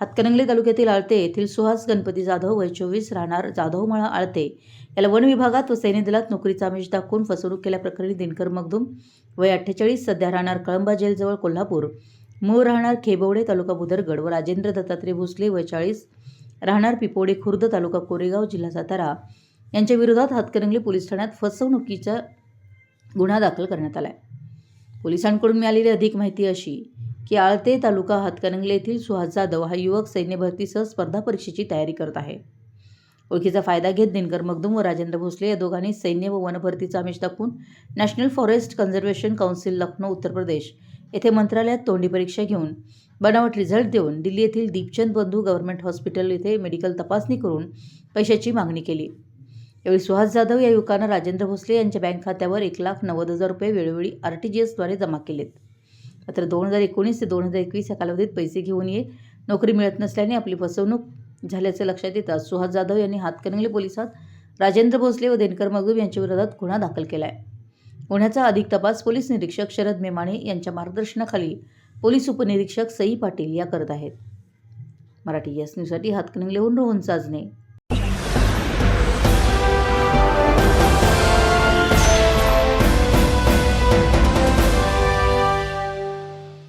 हातकणंगले तालुक्यातील आळते येथील सुहास गणपती जाधव वय चोवीस राहणार जाधवमाळा आळते. याला वन विभागात व सैन्य दलात नोकरीचा आमिष दाखवून फसवणूक केल्याप्रकरणी दिनकर मगदूम वय अठ्ठेचाळीस सध्या राहणार कळंबा जेलजवळ कोल्हापूर. मूळ राहणार खेबवडे तालुका बुधरगड व राजेंद्र दत्तात्रय भोसले वय चाळीस राहणार पिपोडे खुर्द तालुका कोरेगाव जिल्हा सातारा. यांच्या विरोधात हातकणंगले पोलीस ठाण्यात फसवणुकीचा गुन्हा दाखल करण्यात आला आहे पोलिसांकडून मिळालेली अधिक माहिती अशी की आळते तालुका हातकणंगले येथील सुहास जाधव हा युवक सैन्य भरतीसह स्पर्धा परीक्षेची तयारी करत आहे. ओळखीचा फायदा घेत दिनकर मगदूम व राजेंद्र भोसले या दोघांनी सैन्य व वनभरतीचा आमिष दाखवून national forest conservation council Lucknow Uttar Pradesh येथे मंत्रालयात तोंडी परीक्षा घेऊन बनावट रिझल्ट देऊन दिल्ली येथील दीपचंद बंधू गव्हर्नमेंट हॉस्पिटल येथे मेडिकल तपासणी करून पैशाची मागणी केली. यावेळी सुहास जाधव या युवकानं राजेंद्र भोसले यांच्या बँक खात्यावर एक लाख नव्वद हजार रुपये वेळोवेळी आर टी जी एसद्वारे जमा केलेत. मात्र दोन हजार एकोणीस ते दोन हजार एकवीस या कालावधीत पैसे घेऊन ये. नोकरी मिळत नसल्याने आपली फसवणूक झाल्याचे लक्षात येताच सुहास जाधव यांनी हातकणंगले पोलिसात राजेंद्र भोसले व देनकर मगदूम यांच्या विरोधात गुन्हा दाखल केला आहे गुन्ह्याचा अधिक तपास पोलीस निरीक्षक शरद मेमाणे यांच्या मार्गदर्शनाखाली पोलीस उपनिरीक्षक सई पाटील या करत आहेत. मराठी यस न्यूजसाठी हातकणंगलेहून रोहन साजणे